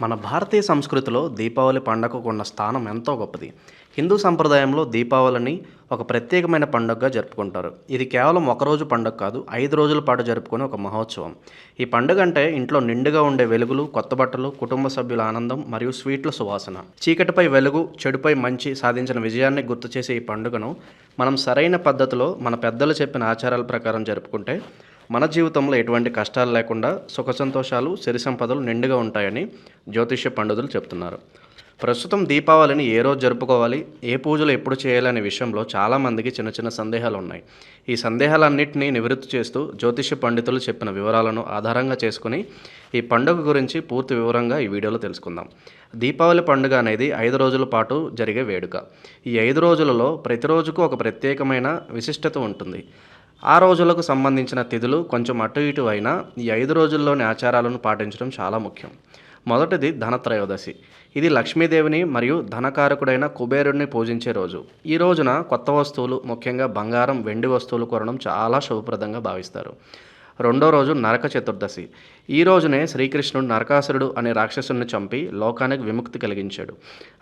మన భారతీయ సంస్కృతిలో దీపావళి పండగకు ఉన్న స్థానం ఎంతో గొప్పది. హిందూ సంప్రదాయంలో దీపావళిని ఒక ప్రత్యేకమైన పండుగగా జరుపుకుంటారు. ఇది కేవలం ఒకరోజు పండుగ కాదు ఐదు రోజుల పాటు జరుపుకునే ఒక మహోత్సవం. ఈ పండుగ అంటే ఇంట్లో నిండుగా ఉండే వెలుగులు కొత్త బట్టలు కుటుంబ సభ్యుల ఆనందం మరియు స్వీట్ల సువాసన. చీకటిపై వెలుగు చెడుపై మంచి సాధించిన విజయాన్ని గుర్తు చేసే ఈ పండుగను మనం సరైన పద్ధతిలో మన పెద్దలు చెప్పిన ఆచారాల ప్రకారం జరుపుకుంటే మన జీవితంలో ఎటువంటి కష్టాలు లేకుండా సుఖ సంతోషాలు సిరి సంపదలు నిండుగా ఉంటాయని జ్యోతిష్య పండితులు చెప్తున్నారు. ప్రస్తుతం దీపావళిని ఏ రోజు జరుపుకోవాలి ఏ పూజలు ఎప్పుడు చేయాలనే విషయంలో చాలామందికి చిన్న చిన్న సందేహాలు ఉన్నాయి. ఈ సందేహాలన్నింటినీ నివృత్తి చేస్తూ జ్యోతిష్య పండితులు చెప్పిన వివరాలను ఆధారంగా చేసుకుని ఈ పండుగ గురించి పూర్తి వివరంగా ఈ వీడియోలో తెలుసుకుందాం. దీపావళి పండుగ అనేది ఐదు రోజుల పాటు జరిగే వేడుక. ఈ ఐదు రోజులలో ప్రతిరోజుకు ఒక ప్రత్యేకమైన విశిష్టత ఉంటుంది. ఆ రోజులకు సంబంధించిన తిథులు కొంచెం అటు ఇటు అయినా ఈ ఐదు రోజుల్లోని ఆచారాలను పాటించడం చాలా ముఖ్యం. మొదటిది ధనత్రయోదశి. ఇది లక్ష్మీదేవిని మరియు ధనకారకుడైన కుబేరుడిని పూజించే రోజు. ఈ రోజున కొత్త వస్తువులు ముఖ్యంగా బంగారం వెండి వస్తువులు కొనడం చాలా శుభప్రదంగా భావిస్తారు. రెండో రోజు నరక చతుర్దశి. ఈ రోజునే శ్రీకృష్ణుడు నరకాసురుడు అనే రాక్షసుని చంపి లోకానికి విముక్తి కలిగించాడు.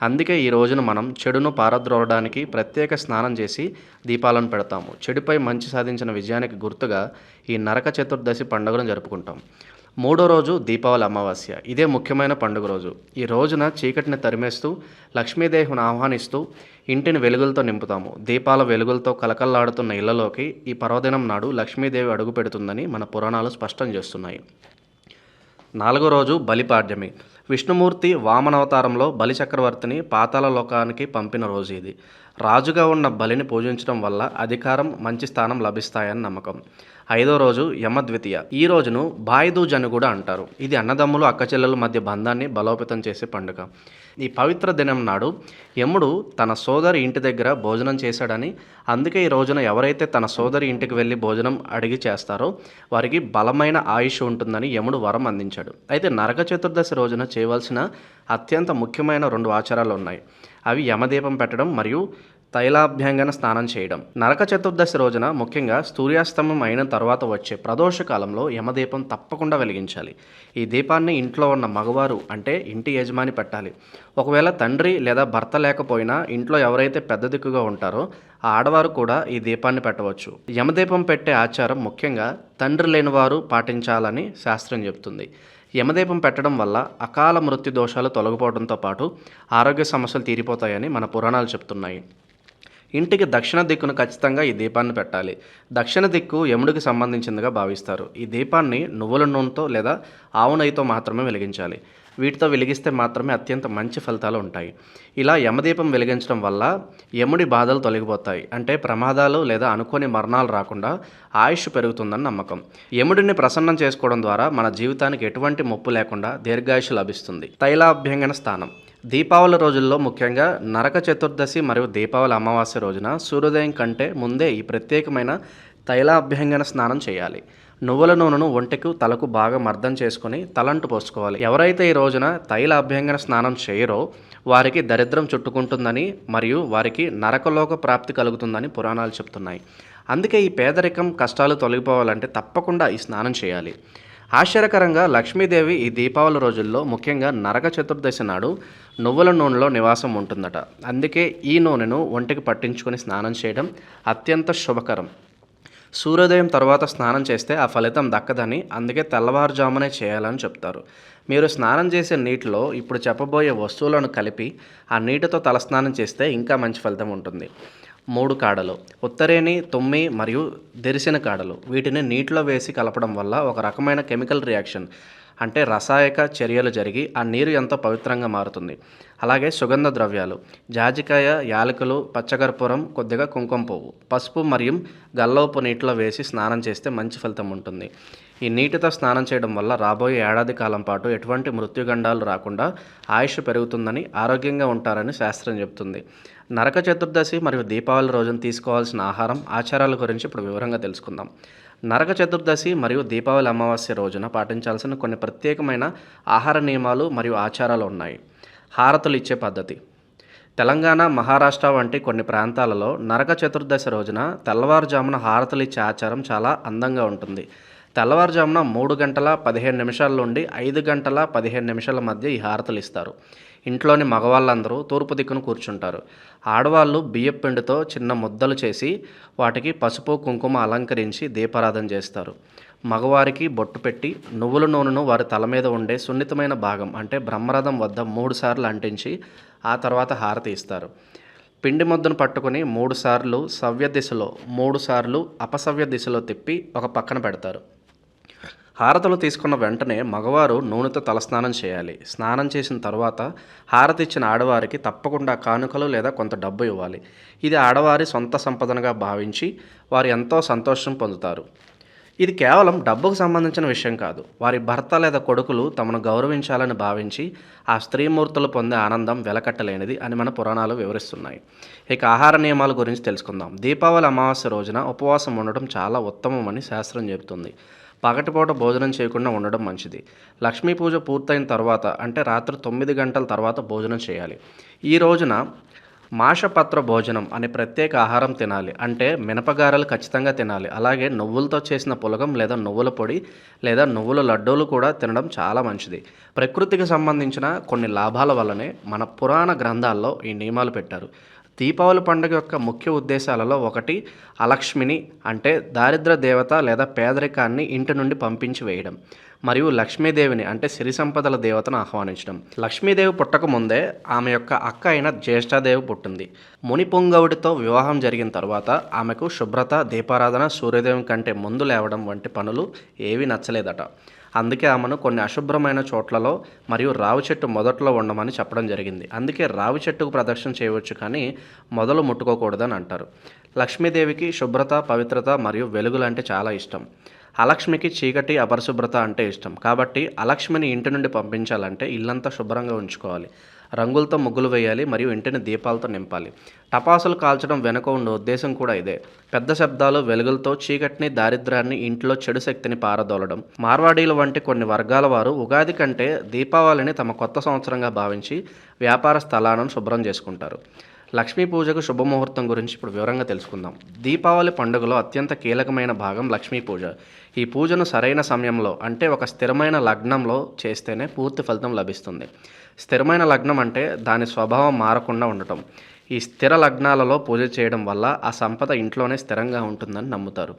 అందుకే ఈ రోజున మనం చెడును పారద్రోలడానికి ప్రత్యేక స్నానం చేసి దీపాలను పెడతాము. చెడుపై మంచి సాధించిన విజయానికి గుర్తుగా ఈ నరక చతుర్దశి పండుగను జరుపుకుంటాం. మూడో రోజు దీపావళి అమావాస్య. ఇదే ముఖ్యమైన పండుగ రోజు. ఈ రోజున చీకటిని తరిమేస్తూ లక్ష్మీదేవిని ఆహ్వానిస్తూ ఇంటిని వెలుగులతో నింపుతాము. దీపాల వెలుగులతో కలకల్లాడుతున్న ఇళ్ళలోకి ఈ పర్వదినం నాడు లక్ష్మీదేవి అడుగు పెడుతుందని మన పురాణాలు స్పష్టం చేస్తున్నాయి. నాలుగో రోజు బలిపాడ్యమి. విష్ణుమూర్తి వామనవతారంలో బలి చక్రవర్తిని లోకానికి పంపిన రోజు ఇది. రాజుగా ఉన్న బలిని పూజించడం వల్ల అధికారం మంచి స్థానం లభిస్తాయని నమ్మకం. ఐదో రోజు యమద్వితీయ. ఈ రోజును బాయిదూజ్ అని కూడా అంటారు. ఇది అన్నదమ్ములు అక్కచెల్లెల మధ్య బంధాన్ని బలోపేతం చేసే పండుగ. ఈ పవిత్ర దినం నాడు యముడు తన సోదరి ఇంటి దగ్గర భోజనం చేశాడని అందుకే ఈ రోజున ఎవరైతే తన సోదరి ఇంటికి వెళ్ళి భోజనం అడిగి చేస్తారో వారికి బలమైన ఆయుష్ ఉంటుందని యముడు వరం అందించాడు. అయితే నరక చతుర్దశి రోజున చేయవలసిన అత్యంత ముఖ్యమైన రెండు ఆచారాలు ఉన్నాయి. అవి యమదీపం పెట్టడం మరియు తైలాభ్యంగన స్నానం చేయడం. నరక చతుర్దశి రోజున ముఖ్యంగా సూర్యాస్తమం అయిన తర్వాత వచ్చే ప్రదోష కాలంలో యమదీపం తప్పకుండా వెలిగించాలి. ఈ దీపాన్ని ఇంట్లో ఉన్న మగవారు అంటే ఇంటి యజమాని పెట్టాలి. ఒకవేళ తండ్రి లేదా భర్త లేకపోయినా ఇంట్లో ఎవరైతే పెద్ద దిక్కుగా ఉంటారో ఆ ఆడవారు కూడా ఈ దీపాన్ని పెట్టవచ్చు. యమదీపం పెట్టే ఆచారం ముఖ్యంగా తండ్రి లేనివారు పాటించాలని శాస్త్రం చెబుతుంది యమదీపం పెట్టడం వల్ల అకాల మృత్యు దోషాలు తొలగిపోవడంతో పాటు ఆరోగ్య సమస్యలు తీరిపోతాయని మన పురాణాలు చెప్తున్నాయి. ఇంటికి దక్షిణ దిక్కును ఖచ్చితంగా ఈ దీపాన్ని పెట్టాలి. దక్షిణ దిక్కు యముడికి సంబంధించిందిగా భావిస్తారు. ఈ దీపాన్ని నువ్వుల నూనెతో లేదా ఆవు నెయ్యితో మాత్రమే వెలిగించాలి. వీటితో వెలిగిస్తే మాత్రమే అత్యంత మంచి ఫలితాలు ఉంటాయి. ఇలా యమదీపం వెలిగించడం వల్ల యముడి బాధలు తొలగిపోతాయి. అంటే ప్రమాదాలు లేదా అనుకోని మరణాలు రాకుండా ఆయుష్ పెరుగుతుందని నమ్మకం. యముడిని ప్రసన్నం చేసుకోవడం ద్వారా మన జీవితానికి ఎటువంటి ముప్పు లేకుండా దీర్ఘాయుష్ లభిస్తుంది. తైలాభ్యంగన స్థానం. దీపావళి రోజుల్లో ముఖ్యంగా నరక చతుర్దశి మరియు దీపావళి అమావాస్య రోజున సూర్యోదయం కంటే ముందే ఈ ప్రత్యేకమైన తైలాభ్యంగన స్నానం చేయాలి. నువ్వుల నూనెను ఒంటికి తలకు బాగా మర్దం చేసుకొని తలంటు పోసుకోవాలి. ఎవరైతే ఈ రోజున తైల అభ్యంగన స్నానం చేయరో వారికి దరిద్రం చుట్టుకుంటుందని మరియు వారికి నరకలోక ప్రాప్తి కలుగుతుందని పురాణాలు చెప్తున్నాయి. అందుకే ఈ పేదరికం కష్టాలు తొలగిపోవాలంటే తప్పకుండా ఈ స్నానం చేయాలి. ఆశ్చర్యకరంగా లక్ష్మీదేవి ఈ దీపావళి రోజుల్లో ముఖ్యంగా నరక చతుర్దశి నాడు నువ్వుల నూనెలో నివాసం ఉంటుందట. అందుకే ఈ నూనెను ఒంటికి పట్టించుకొని స్నానం చేయడం అత్యంత శుభకరం. సూర్యోదయం తర్వాత స్నానం చేస్తే ఆ ఫలితం దక్కదని అందుకే తెల్లవారుజామునే చేయాలని చెప్తారు. మీరు స్నానం చేసే నీటిలో ఇప్పుడు చెప్పబోయే వస్తువులను కలిపి ఆ నీటితో తలస్నానం చేస్తే ఇంకా మంచి ఫలితం ఉంటుంది. మూడు కాడలు. ఉత్తరేణి తొమ్మి మరియు దెరిసిన కాడలు. వీటిని నీటిలో వేసి కలపడం వల్ల ఒక రకమైన కెమికల్ రియాక్షన్ అంటే రసాయక చర్యలు జరిగి ఆ నీరు ఎంతో పవిత్రంగా మారుతుంది. అలాగే సుగంధ ద్రవ్యాలు జాజికాయ యాలకులు పచ్చకర్పూరం కొద్దిగా కుంకుమ పువ్వు పసుపు మరియు గల్లోపు నీటిలో వేసి స్నానం చేస్తే మంచి ఫలితం ఉంటుంది. ఈ నీటితో స్నానం చేయడం వల్ల రాబోయే ఏడాది కాలం పాటు ఎటువంటి మృత్యుగండాలు రాకుండా ఆయుష్ పెరుగుతుందని ఆరోగ్యంగా ఉంటారని శాస్త్రం చెబుతుంది. నరక చతుర్దశి మరియు దీపావళి రోజున తీసుకోవాల్సిన ఆహారం ఆచారాల గురించి ఇప్పుడు వివరంగా తెలుసుకుందాం. నరక చతుర్దశి మరియు దీపావళి అమావాస్య రోజున పాటించాల్సిన కొన్ని ప్రత్యేకమైన ఆహార నియమాలు మరియు ఆచారాలు ఉన్నాయి. హారతులు ఇచ్చే పద్ధతి. తెలంగాణ మహారాష్ట్ర వంటి కొన్ని ప్రాంతాలలో నరక చతుర్దశి రోజున తెల్లవారుజామున హారతులు ఇచ్చే ఆచారం చాలా అందంగా ఉంటుంది. తెల్లవారుజామున మూడు గంటల పదిహేను నిమిషాల నుండి ఐదు గంటల పదిహేను నిమిషాల మధ్య ఈ హారతలు ఇస్తారు. ఇంట్లోని మగవాళ్ళందరూ తూర్పు దిక్కును కూర్చుంటారు. ఆడవాళ్ళు బియ్యం పిండితో చిన్న ముద్దలు చేసి వాటికి పసుపు కుంకుమ అలంకరించి దీపారాధన చేస్తారు. మగవారికి బొట్టు పెట్టి నువ్వుల నూనెను వారి తల మీద ఉండే సున్నితమైన భాగం అంటే బ్రహ్మరథం వద్ద మూడు సార్లు అంటించి ఆ తర్వాత హారతి ఇస్తారు. పిండి ముద్దను పట్టుకొని మూడు సార్లు సవ్య దిశలో మూడు సార్లు అపసవ్య దిశలో తిప్పి ఒక పక్కన పెడతారు. హారతులు తీసుకున్న వెంటనే మగవారు నూనెతో తలస్నానం చేయాలి. స్నానం చేసిన తర్వాత హారతి ఇచ్చిన ఆడవారికి తప్పకుండా కానుకలు లేదా కొంత డబ్బు ఇవ్వాలి. ఇది ఆడవారి సొంత సంపదనగా భావించి వారు ఎంతో సంతోషం పొందుతారు. ఇది కేవలం డబ్బుకు సంబంధించిన విషయం కాదు. వారి భర్త లేదా కొడుకులు తమను గౌరవించాలని భావించి ఆ స్త్రీమూర్తులు పొందే ఆనందం వెలకట్టలేనిది అని మన పురాణాలు వివరిస్తున్నాయి. ఇక ఆహార నియమాల గురించి తెలుసుకుందాం. దీపావళి అమావాస్య రోజున ఉపవాసం ఉండడం చాలా ఉత్తమమని శాస్త్రం చెబుతుంది. పగటిపూట భోజనం చేయకుండా ఉండడం మంచిది. లక్ష్మీ పూజ పూర్తయిన తర్వాత అంటే రాత్రి తొమ్మిది గంటల తర్వాత భోజనం చేయాలి. ఈ రోజున మాషపత్ర భోజనం అనే ప్రత్యేక ఆహారం తినాలి. అంటే మినపగారలు ఖచ్చితంగా తినాలి. అలాగే నువ్వులతో చేసిన పులగం లేదా నువ్వుల పొడి లేదా నువ్వుల లడ్డూలు కూడా తినడం చాలా మంచిది. ప్రకృతికి సంబంధించిన కొన్ని లాభాల వల్లనే మన పురాణ గ్రంథాల్లో ఈ నియమాలు పెట్టారు. దీపావళి పండుగ యొక్క ముఖ్య ఉద్దేశాలలో ఒకటి అలక్ష్మిని అంటే దారిద్ర దేవత లేదా పేదరికాన్ని ఇంటి నుండి పంపించి వేయడం మరియు లక్ష్మీదేవిని అంటే సిరి సంపదల దేవతను ఆహ్వానించడం. లక్ష్మీదేవి పుట్టక ముందే ఆమె యొక్క అక్క అయిన జ్యేష్ఠాదేవి పుట్టింది. ముని పొంగవుడితో వివాహం జరిగిన తర్వాత ఆమెకు శుభ్రత దీపారాధన సూర్యదేవం కంటే ముందు లేవడం వంటి పనులు ఏవీ నచ్చలేదట. అందుకే ఆమెను కొన్ని అశుభ్రమైన చోట్లలో మరియు రావి చెట్టు మొదట్లో ఉండమని చెప్పడం జరిగింది. అందుకే రావి చెట్టుకు ప్రదక్షిణ చేయవచ్చు కానీ మొదలు ముట్టుకోకూడదని అంటారు. లక్ష్మీదేవికి శుభ్రత పవిత్రత మరియు వెలుగులు అంటే చాలా ఇష్టం. అలక్ష్మికి చీకటి అపరిశుభ్రత అంటే ఇష్టం. కాబట్టి అలక్ష్మిని ఇంటి నుండి పంపించాలంటే ఇల్లంతా శుభ్రంగా ఉంచుకోవాలి. రంగులతో ముగ్గులు వేయాలి మరియు ఇంటిని దీపాలతో నింపాలి. టపాసులు కాల్చడం వెనుక ఉన్న ఉద్దేశం కూడా ఇదే. పెద్ద శబ్దాలు వెలుగులతో చీకటిని దారిద్ర్యాన్ని ఇంట్లో చెడు శక్తిని పారదోలడం. మార్వాడీలు వంటి కొన్ని వర్గాల వారు ఉగాది కంటే దీపావళిని తమ కొత్త సంవత్సరంగా భావించి వ్యాపార స్థలాలను శుభ్రం చేసుకుంటారు. లక్ష్మీ పూజకు శుభముహూర్తం గురించి ఇప్పుడు వివరంగా తెలుసుకుందాం. దీపావళి పండుగలో అత్యంత కీలకమైన భాగం లక్ష్మీ పూజ. ఈ పూజను సరైన సమయంలో అంటే ఒక స్థిరమైన లగ్నంలో చేస్తేనే పూర్తి ఫలితం లభిస్తుంది. స్థిరమైన లగ్నం అంటే దాని స్వభావం మారకుండా ఉండటం. ఈ స్థిర లగ్నాలలో పూజ చేయడం వల్ల ఆ సంపద ఇంట్లోనే స్థిరంగా ఉంటుందని నమ్ముతారు.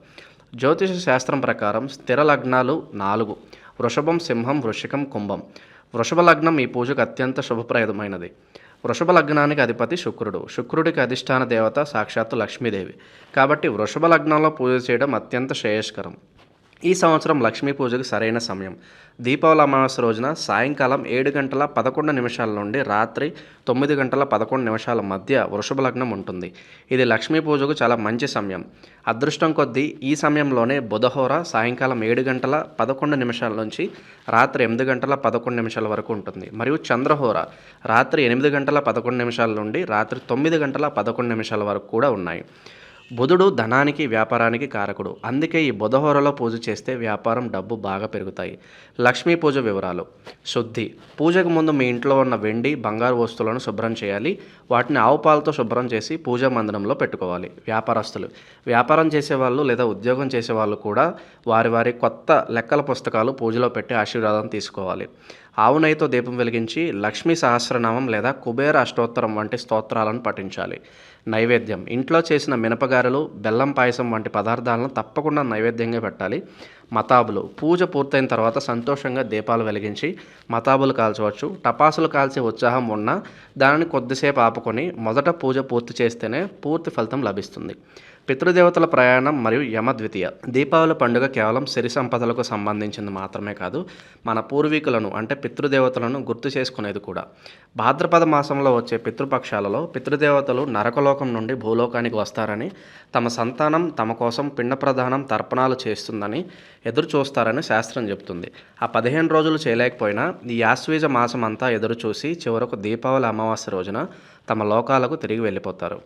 జ్యోతిష శాస్త్రం ప్రకారం స్థిర లగ్నాలు నాలుగు. వృషభం సింహం వృషికం కుంభం. వృషభ లగ్నం ఈ పూజకు అత్యంత శుభప్రదమైనది. వృషభ లగ్నానికి అధిపతి శుక్రుడు. శుక్రుడికి అధిష్టాన దేవత సాక్షాత్తు లక్ష్మీదేవి. కాబట్టి వృషభ లగ్నంలో పూజ చేయడం అత్యంత శ్రేయస్కరం. ఈ సంవత్సరం లక్ష్మీ పూజకు సరైన సమయం. దీపావళి అమావాస్య రోజున సాయంకాలం ఏడు గంటల పదకొండు నిమిషాల నుండి రాత్రి తొమ్మిది గంటల పదకొండు నిమిషాల మధ్య వృషభ లగ్నం ఉంటుంది. ఇది లక్ష్మీ పూజకు చాలా మంచి సమయం. అదృష్టం కొద్దీ ఈ సమయంలోనే బుధహోర సాయంకాలం ఏడు గంటల పదకొండు నిమిషాల నుంచి రాత్రి ఎనిమిది గంటల పదకొండు నిమిషాల వరకు ఉంటుంది. మరియు చంద్రహోర రాత్రి ఎనిమిది గంటల పదకొండు నిమిషాల నుండి రాత్రి తొమ్మిది గంటల పదకొండు నిమిషాల వరకు కూడా ఉన్నాయి. బుధుడు ధనానికి వ్యాపారానికి కారకుడు. అందుకే ఈ బుధహోరలో పూజ చేస్తే వ్యాపారం డబ్బు బాగా పెరుగుతాయి. లక్ష్మీ పూజ వివరాలు. శుద్ధి. పూజకు ముందు మీ ఇంట్లో ఉన్న వెండి బంగారు వస్తువులను శుభ్రం చేయాలి. వాటిని ఆవు పాలతో శుభ్రం చేసి పూజా మందిరంలో పెట్టుకోవాలి. వ్యాపారస్తులు. వ్యాపారం చేసేవాళ్ళు లేదా ఉద్యోగం చేసేవాళ్ళు కూడా వారి వారి కొత్త లెక్కల పుస్తకాలు పూజలో పెట్టి ఆశీర్వాదం తీసుకోవాలి. ఆవు నెయ్యితో దీపం వెలిగించి లక్ష్మీ సహస్రనామం లేదా కుబేర అష్టోత్తరం వంటి స్తోత్రాలను పఠించాలి. నైవేద్యం. ఇంట్లో చేసిన మినపగారెలు బెల్లం పాయసం వంటి పదార్థాలను తప్పకుండా నైవేద్యంగా పెట్టాలి. మతాబులు. పూజ పూర్తయిన తర్వాత సంతోషంగా దీపాలు వెలిగించి మతాబులు కాల్చవచ్చు. టపాసులు కాల్చే ఉత్సాహం ఉన్నా దానిని కొద్దిసేపు ఆపుకొని మొదట పూజ పూర్తి చేస్తేనే పూర్తి ఫలితం లభిస్తుంది. పితృదేవతల ప్రయాణం మరియు యమద్వితీయ. దీపావళి పండుగ కేవలం సిరి సంపదలకు సంబంధించింది మాత్రమే కాదు మన పూర్వీకులను అంటే పితృదేవతలను గుర్తు చేసుకునేది కూడా. భాద్రపద మాసంలో వచ్చే పితృపక్షాలలో పితృదేవతలు నరకలోకం నుండి భూలోకానికి వస్తారని తమ సంతానం తమ కోసం పిండ ప్రదానం తర్పణాలు చేస్తుందని ఎదురు చూస్తారని శాస్త్రం చెప్తుంది ఆ పదిహేను రోజులు చేయలేకపోయినా ఈ యాశ్వీజ మాసం అంతా ఎదురు చూసి చివరకు దీపావళి అమావాస్య రోజున తమ లోకాలకు తిరిగి వెళ్ళిపోతారు.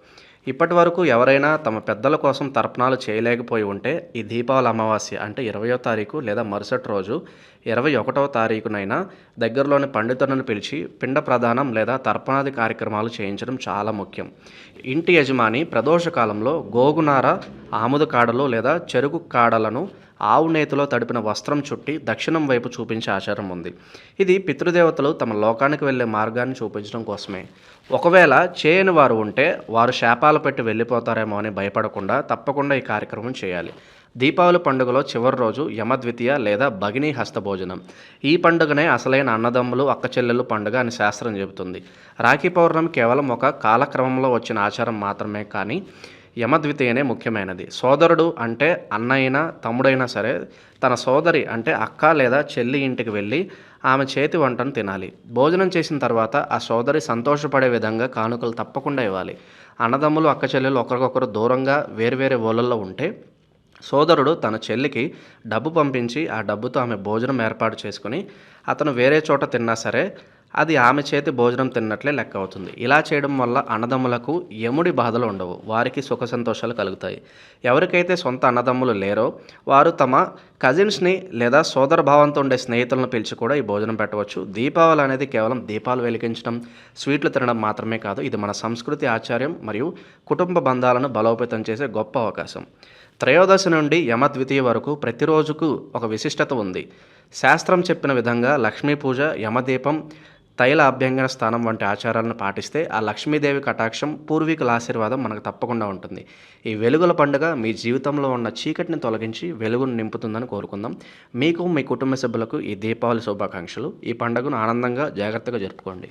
ఇప్పటి వరకు ఎవరైనా తమ పెద్దల కోసం తర్పణాలు చేయలేకపోయి ఉంటే ఈ దీపావళి అమావాస్య అంటే ఇరవయో తారీఖు లేదా మరుసటి రోజు ఇరవై ఒకటవ తారీఖునైనా దగ్గరలోని పండితులను పిలిచి పిండ ప్రదానం లేదా తర్పణాది కార్యక్రమాలు చేయించడం చాలా ముఖ్యం. ఇంటి యజమాని ప్రదోష కాలంలో గోగునార ఆముద కాడలు లేదా చెరుకు కాడలను ఆవు నేతిలో తడిపిన వస్త్రం చుట్టి దక్షిణం వైపు చూపించే ఆచారం ఉంది. ఇది పితృదేవతలు తమ లోకానికి వెళ్ళే మార్గాన్ని చూపించడం కోసమే. ఒకవేళ చేయని వారు ఉంటే వారు శాపాలు పెట్టి వెళ్ళిపోతారేమో అని భయపడకుండా తప్పకుండా ఈ కార్యక్రమం చేయాలి. దీపావళి పండుగలో చివరి రోజు యమద్వితీయ లేదా భగిని హస్తభోజనం. ఈ పండుగనే అసలైన అన్నదమ్ములు అక్క చెల్లెలు పండుగ అని శాస్త్రం చెబుతుంది. రాఖీ పౌర్ణమి కేవలం ఒక కాలక్రమంలో వచ్చిన ఆచారం మాత్రమే కానీ యమద్వితీయనే ముఖ్యమైనది. సోదరుడు అంటే అన్నైనా తమ్ముడైనా సరే తన సోదరి అంటే అక్క లేదా చెల్లి ఇంటికి వెళ్ళి ఆమె చేతి వంటను తినాలి. భోజనం చేసిన తర్వాత ఆ సోదరి సంతోషపడే విధంగా కానుకలు తప్పకుండా ఇవ్వాలి. అన్నదమ్ములు అక్క చెల్లెలు ఒకరికొకరు దూరంగా వేరువేరే ఓలల్లో ఉంటే సోదరుడు తన చెల్లికి డబ్బు పంపించి ఆ డబ్బుతో ఆమె భోజనం ఏర్పాటు చేసుకుని అతను వేరే చోట తిన్నా సరే అది ఆమె చేతి భోజనం తిన్నట్లే లెక్క అవుతుంది. ఇలా చేయడం వల్ల అన్నదమ్ములకు యముడి బాధలు ఉండవు. వారికి సుఖ సంతోషాలు కలుగుతాయి. ఎవరికైతే సొంత అన్నదమ్ములు లేరో వారు తమ కజిన్స్ని లేదా సోదర భావంతో ఉండే స్నేహితులను పిలిచి కూడా ఈ భోజనం పెట్టవచ్చు. దీపావళి అనేది కేవలం దీపాలు వెలిగించడం స్వీట్లు తినడం మాత్రమే కాదు ఇది మన సంస్కృతి ఆచార్యం మరియు కుటుంబ బంధాలను బలోపేతం చేసే గొప్ప అవకాశం. త్రయోదశి నుండి యమద్వితీయ వరకు ప్రతిరోజుకు ఒక విశిష్టత ఉంది. శాస్త్రం చెప్పిన విధంగా లక్ష్మీ పూజ యమదీపం తైల అభ్యంగన స్థానం వంటి ఆచారాలను పాటిస్తే ఆ లక్ష్మీదేవి కటాక్షం పూర్వీకుల ఆశీర్వాదం మనకు తప్పకుండా ఉంటుంది. ఈ వెలుగుల పండుగ మీ జీవితంలో ఉన్న చీకటిని తొలగించి వెలుగును నింపుతుందని కోరుకుందాం. మీకు మీ కుటుంబ సభ్యులకు ఈ దీపావళి శుభాకాంక్షలు. ఈ పండుగను ఆనందంగా జాగ్రత్తగా జరుపుకోండి.